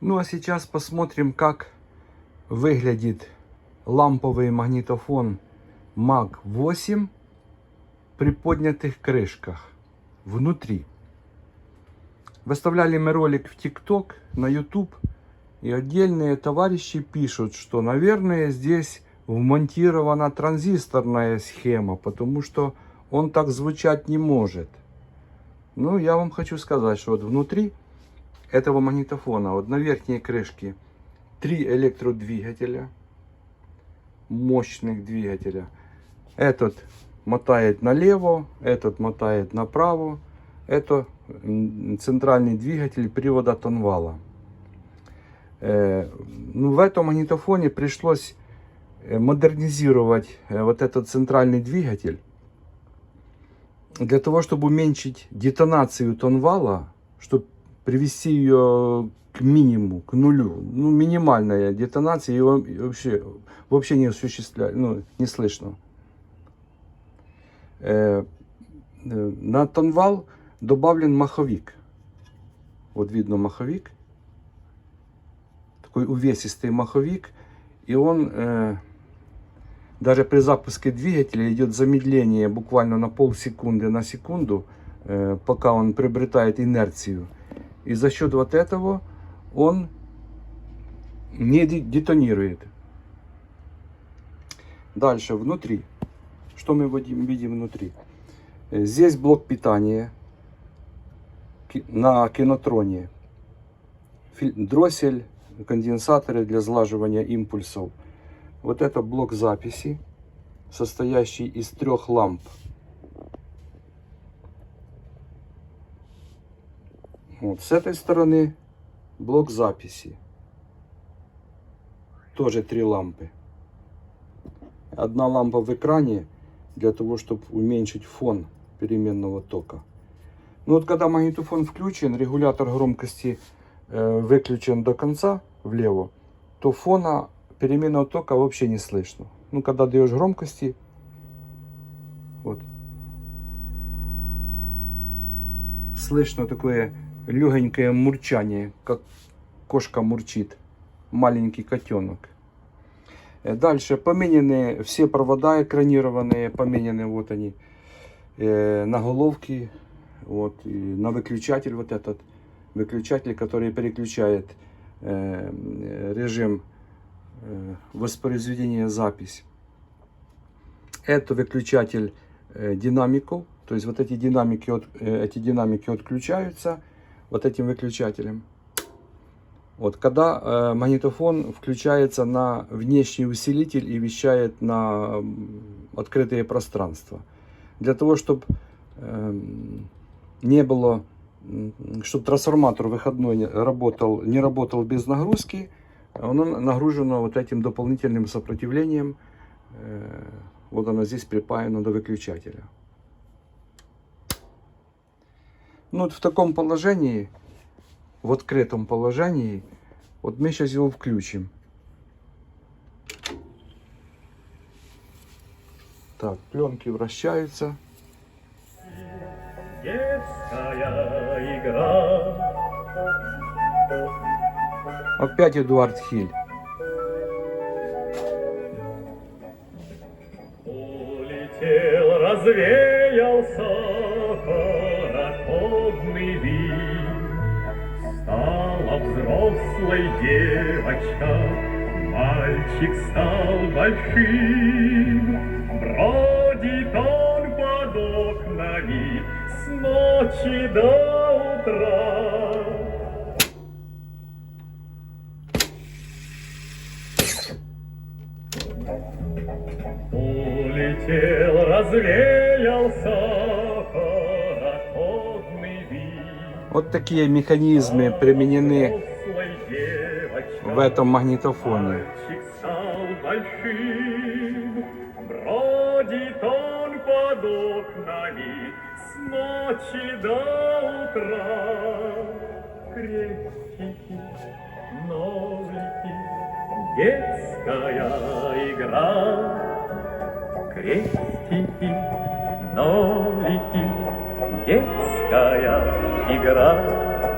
Ну а сейчас посмотрим, как выглядит ламповый магнитофон MAG 8 при поднятых крышках внутри. Выставляли мы ролик в ТикТок, на YouTube, и отдельные товарищи пишут, что, наверное, здесь вмонтирована транзисторная схема, потому что он так звучать не может. Ну, я вам хочу сказать, что вот внутри этого магнитофона, вот на верхней крышке, три электродвигателя, мощных двигателя. Этот мотает налево, этот мотает направо. Это центральный двигатель привода Тонвала. Э, ну, в этом магнитофоне пришлось э, модернизировать э, вот этот центральный двигатель для того, чтобы уменьшить детонацию тонвала, чтобы привести ее к минимуму, к нулю. Ну, минимальная детонация ее вообще, вообще не осуществляет, ну, не слышно. Э, э, на тонвал добавлен маховик. Вот видно маховик. Такой увесистый маховик. И он э, даже при запуске двигателя идет замедление буквально на полсекунды на секунду, э, пока он приобретает инерцию. И за счет вот этого он не де- детонирует. Дальше, внутри. Что мы видим, внутри? Э, Здесь блок питания на кинотроне. Дроссель, конденсаторы для сглаживания импульсов. Вот это блок записи, состоящий из трех ламп. Вот, с этой стороны блок записи. Тоже три лампы. Одна лампа в экране для того, чтобы уменьшить фон переменного тока. Ну вот когда магнитофон включен, регулятор громкости э, выключен до конца влево, то фона переменного тока вообще не слышно. Ну когда даешь громкости, вот, слышно такое легенькое мурчание, как кошка мурчит, маленький котенок. Э, Дальше. Поменены все провода экранированные, поменены вот они. Э, на головки, вот и на выключатель вот этот. Выключатель, который переключает э, режим воспроизведения запись. Это выключатель динамиков, то есть вот эти динамики, от, эти динамики отключаются вот этим выключателем. Вот, когда э, магнитофон включается на внешний усилитель и вещает на м, открытые пространства. Для того, чтобы не было, чтобы трансформатор выходной работал, не работал без нагрузки, оно нагружено вот этим дополнительным сопротивлением. Э, вот оно здесь припаяно до выключателя. Ну вот в таком положении, в открытом положении, вот мы сейчас его включим. Так, пленки вращаются. Детская игра. Опять Эдуард Хиль. Улетел, развеялся взрослой девочка, мальчик стал большим. Бродит он под окнами с ночи до утра. Улетел, развеялся. Вот такие механизмы применены в этом магнитофоне. Бродит он под окнами с ночи до утра. Крестики, нолики, детская игра. Крестики, нолики, детская игра.